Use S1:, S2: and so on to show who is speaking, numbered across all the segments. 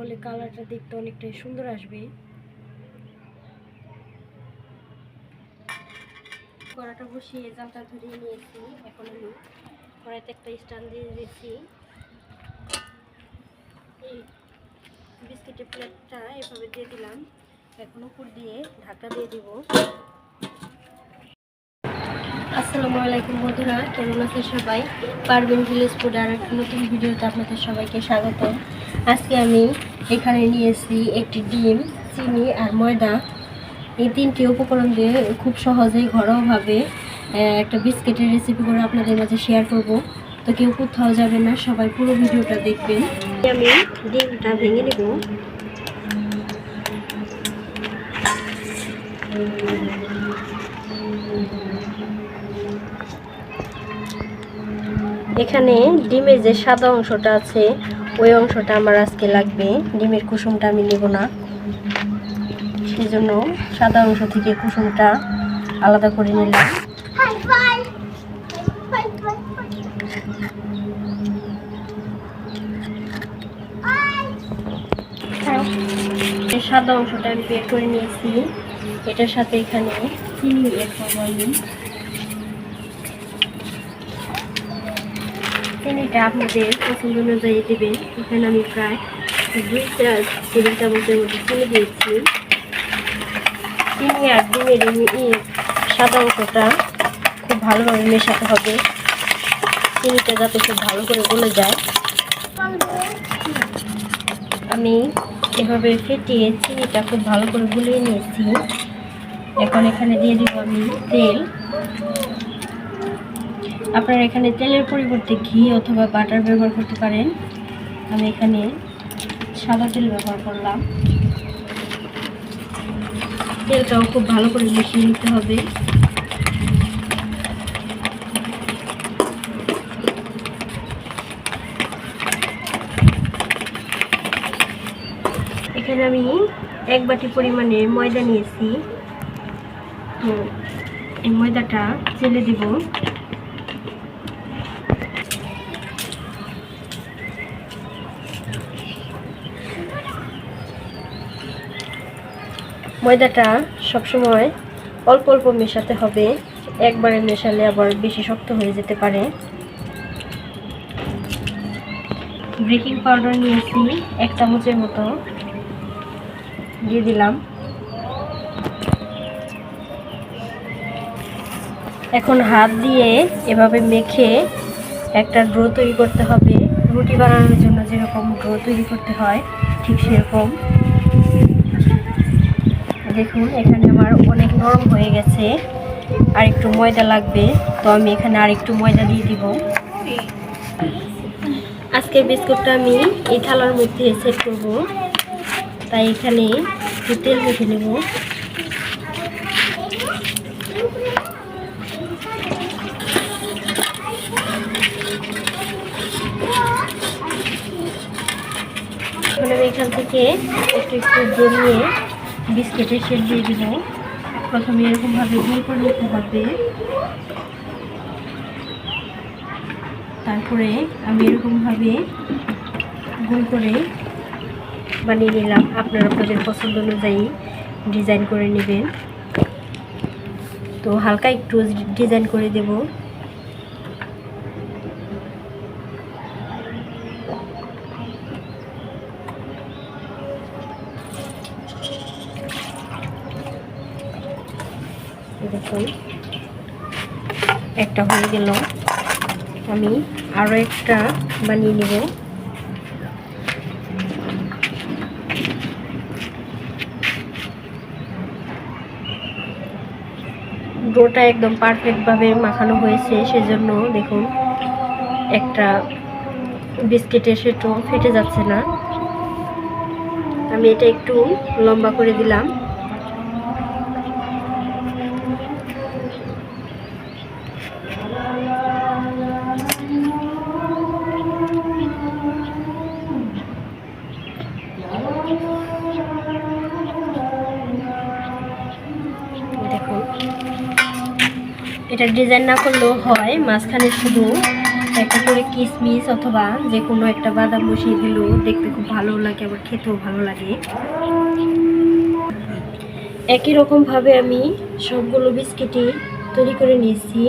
S1: তাহলে কালারটা দেখতে অনেকটাই সুন্দর আসবে। কড়াটা বসিয়ে জালটা ধরিয়ে নিয়েছি, এখন আমি কড়াইতে একটা স্ট্যান্ড দিয়ে দিয়েছি। এই বিস্কিটের প্লেটটা এভাবে দিয়ে দিলাম। এখন উপর দিয়ে ঢাকা দিয়ে দিব। আসসালামু আলাইকুম বন্ধুরা, কেমন আছেন সবাই? পারবেন ভিলেজ ফুড আর একটা নতুন ভিডিওতে আপনাদের সবাইকে স্বাগত আজকে আমি এখানে নিয়েছি একটি ডিম, চিনি আর ময়দা। এই তিনটি উপকরণ দিয়ে খুব সহজেই ঘরোয়াভাবে একটা বিস্কিটের রেসিপি করে আপনাদের মাঝে শেয়ার করব। তো কেউ কোথাও যাবে না, সবাই পুরো ভিডিওটা দেখবেন। আমি ডিমটা ভেঙে নেব। এখানে ডিমের যে সাদা অংশটা আছে, ওই অংশটা আমার আজকে লাগবে। ডিমের কুসুমটা আমি নেব না। সেজন্য সাদা অংশ থেকে কুসুমটা আলাদা করে নিলাম। সাদা অংশটা আমি বের করে নিয়েছি। এটার সাথে এখানে চিনি আমি। চিনিটা আপনাদের পছন্দ অনুযায়ী দেবেন। এখানে আমি প্রায় দুই টেবিল চামচের মতো চিনি দিয়েছি। চিনি আর ডিমের সাদা অংশটা খুব ভালোভাবে মেশাতে হবে। চিনিটা যাতে খুব ভালো করে গলে যায়। আমি এভাবে ফেটিয়ে চিনিটা খুব ভালো করে গুলিয়ে নিয়েছি। এখন এখানে দিয়ে দিব আমি তেল। আপনারা এখানে তেলের পরিবর্তে ঘি অথবা বাটার ব্যবহার করতে পারেন। আমি এখানে সাদা তেল ব্যবহার করলাম। তেলটাও খুব ভালো করে মিশিয়ে নিতে হবে। এখানে আমি এক বাটি পরিমাণে ময়দা নিয়েছি। তো এই ময়দাটা চেলে দিব। ময়দাটা সবসময় অল্প অল্প মেশাতে হবে। একবারে মেশালে আবার বেশি শক্ত হয়ে যেতে পারে। বেকিং পাউডার নিয়েছি, এক চামচের মতো। দিয়ে দিলাম। এখন হাত দিয়ে এভাবে মেখে একটা ড্রো তৈরি করতে হবে। রুটি বানানোর জন্য যেরকম ড্রো তৈরি করতে হয়, ঠিক সেরকম। দেখুন, এখানে আমার অনেক নরম হয়ে গেছে। আর একটু ময়দা লাগবে, তো আমি এখানে আর একটু ময়দা দিয়ে দিব। আজকে বিস্কুটটা আমি এই থালার মধ্যে সেট করব। তাই এখানে তেল মেখে নেব। এখান থেকে একটু একটু জমিয়ে বিস্কিটের শেপ দিয়ে দিব। প্রথমে এরকমভাবে গোল করে নিতে হবে। তারপরে আমি এরকমভাবে গোল করে বানিয়ে নিলাম। আপনারা আপনাদের পছন্দ অনুযায়ী ডিজাইন করে নেবেন। তো হালকা একটু ডিজাইন করে দেব। দেখুন। একটা হয়ে গেল। আমি আরও একটা বানিয়ে নেব। ডোটা একদম পারফেক্টভাবে মাখানো হয়েছে, সেজন্য দেখুন, একটা বিস্কিটের সেটো ফেটে যাচ্ছে না। আমি এটা একটু লম্বা করে দিলাম দেখুন এটা ডিজাইন না করলেও হয়, মাঝখানে শুধু একটা করে কিশমিশ অথবা যে কোনো একটা বাদাম বসিয়ে দিলেও দেখতে খুব ভালো লাগে, আবার খেতেও ভালো লাগে। একই রকমভাবে আমি সবগুলো বিস্কিটই তৈরি করে নিয়েছি।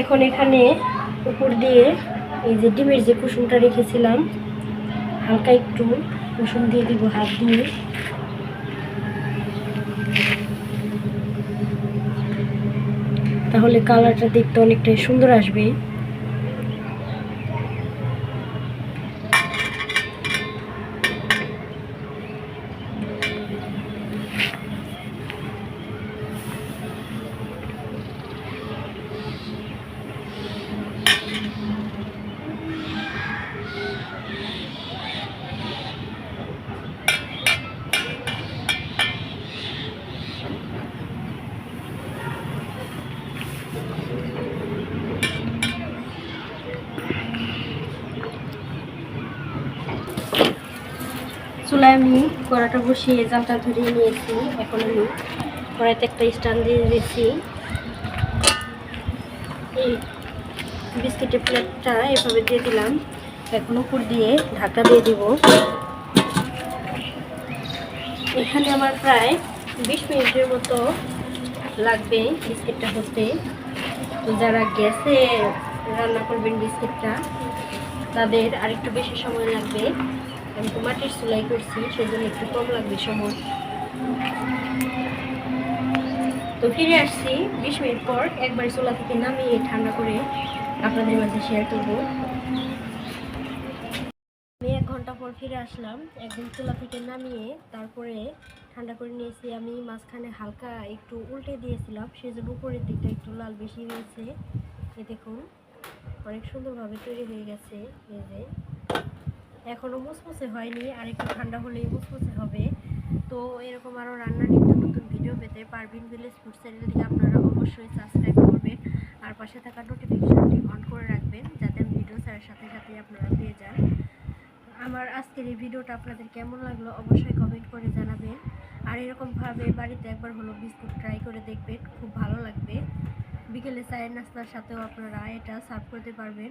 S1: এখন এখানে উপর দিয়ে এই যে ডিমের যে কুসুমটা রেখেছিলাম, হালকা একটু কুসুম দিয়ে দিব হাত দিয়ে। তাহলে কালারটা দেখতে অনেকটাই সুন্দর আসবে। চুলায় আমি কড়াটা বসিয়ে জালটা ধরিয়ে নিয়েছি, এখন আমি কড়াইতে একটা স্ট্যান্ড দিয়ে দিয়েছি। এই বিস্কিটের প্লেটটা এভাবে দিয়ে দিলাম। এখন উপর দিয়ে ঢাকা দিয়ে দিব। এখানে আমার প্রায় বিশ মিনিটের মতো লাগবে বিস্কিটটা হতে। তো যারা গ্যাসে রান্না করবেন বিস্কিটটা, তাদের আরেকটু বেশি সময় লাগবে। আমি তো মাটির সেলাই করছি, সেজন্য একটু কম লাগবে সময় তো ফিরে আসছি বিশ মিনিট পর একবার চুলা থেকে নামিয়ে ঠান্ডা করে আপনাদের মাঝে শেয়ার করব। আমি এক ঘণ্টা পর ফিরে আসলাম একদিন চুলা থেকে নামিয়ে তারপরে ঠান্ডা করে নিয়েছি আমি, মাঝখানে হালকা একটু উল্টে দিয়েছিলাম, সেজন্য উপরের দিকটা একটু লাল বেশি হয়েছে। এই দেখুন, অনেক সুন্দরভাবে তৈরি হয়ে গেছে, এই যে। এখনও মুসমুসে হয়নি, আর একটু ঠান্ডা হলেই মুসমুসে হবে। তো এরকম আরও রান্না নিত্য নতুন ভিডিও পেতে পারবিন ভিলেজ ফুড চ্যানেলটিকে আপনারা অবশ্যই সাবস্ক্রাইব করবেন, আর পাশে থাকা নোটিফিকেশনটি অন করে রাখবেন, যাতে ভিডিও ছাড়ার সাথে সাথে আপনারা পেয়ে যান। আমার আজকের এই ভিডিওটা আপনাদের কেমন লাগল অবশ্যই কমেন্ট করে জানাবেন। আর এরকমভাবে বাড়িতে একবার হলো বিস্কুট ট্রাই করে দেখবেন, খুব ভালো লাগবে। বিকেলে চায়ের নাস্তার সাথেও আপনারা এটা সার্ভ করতে পারবেন।